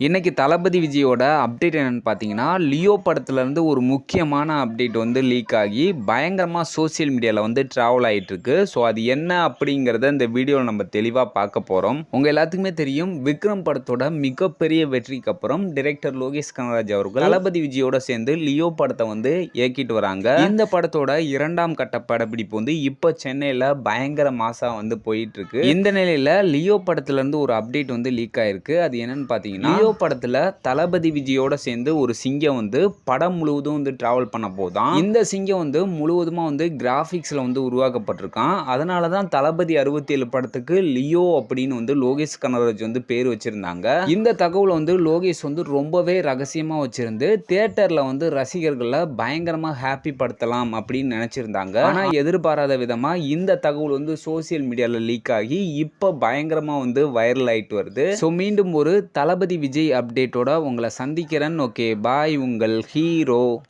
இன்றைக்கி தளபதி விஜயோட அப்டேட் என்னன்னு பார்த்தீங்கன்னா லியோ படத்துலேருந்து ஒரு முக்கியமான அப்டேட் வந்து லீக் ஆகி பயங்கரமாக சோஷியல் மீடியாவில் வந்து ட்ராவல் ஆகிட்டுருக்கு ஸோ அது என்ன அப்படிங்கிறத இந்த வீடியோவில் நம்ம தெளிவாக பார்க்க போகிறோம் உங்கள் எல்லாத்துக்குமே தெரியும் விக்ரம் படத்தோட மிகப்பெரிய வெற்றிக்கு அப்புறம் டிரெக்டர் லோகேஷ் கனராஜ் அவர்கள் தளபதி விஜயோட சேர்ந்து லியோ படத்தை வந்து இயக்கிட்டு வராங்க. இந்த படத்தோட இரண்டாம் கட்ட படப்பிடிப்பு வந்து இப்போ சென்னையில் பயங்கர மாசாக வந்து போயிட்டுருக்கு இந்த நிலையில் லியோ படத்துலேருந்து ஒரு அப்டேட் வந்து லீக் ஆகிருக்கு அது என்னன்னு பார்த்தீங்கன்னா லியோ படத்தில் தளபதி விஜயோட சேர்ந்து ஒரு சிங்கம் வந்து படம் முழுவதும் வந்து டிராவல் பண்ண போதான். இந்த சிங்கம் வந்து முழுவதுமாக வந்து கிராஃபிக்ஸில் வந்து உருவாக்கப்பட்டிருக்கான். அதனால தான் தளபதி அறுபத்தி ஏழு படத்துக்கு லியோ அப்படின்னு வந்து லோகேஷ் கனகராஜ் வந்து பேர் வச்சிருந்தாங்க. இந்த தகவலை வந்து லோகேஷ் வந்து ரொம்பவே ரகசியமாக வச்சிருந்து தேட்டரில் வந்து ரசிகர்களை பயங்கரமாக ஹாப்பி படுத்தலாம் அப்படின்னு நினச்சிருந்தாங்க. ஆனால் எதிர்பாராத விதமாக இந்த தகவல் வந்து சோசியல் மீடியாவில் லீக் ஆகி இப்போ பயங்கரமாக வந்து வைரல் ஆயிட்டு வருது. ஸோ மீண்டும் ஒரு தளபதி விஜய் விஜய் அப்டேட்டோட உங்களை சந்திக்கிறேன். ஓகே பாய் உங்கள் ஹீரோ.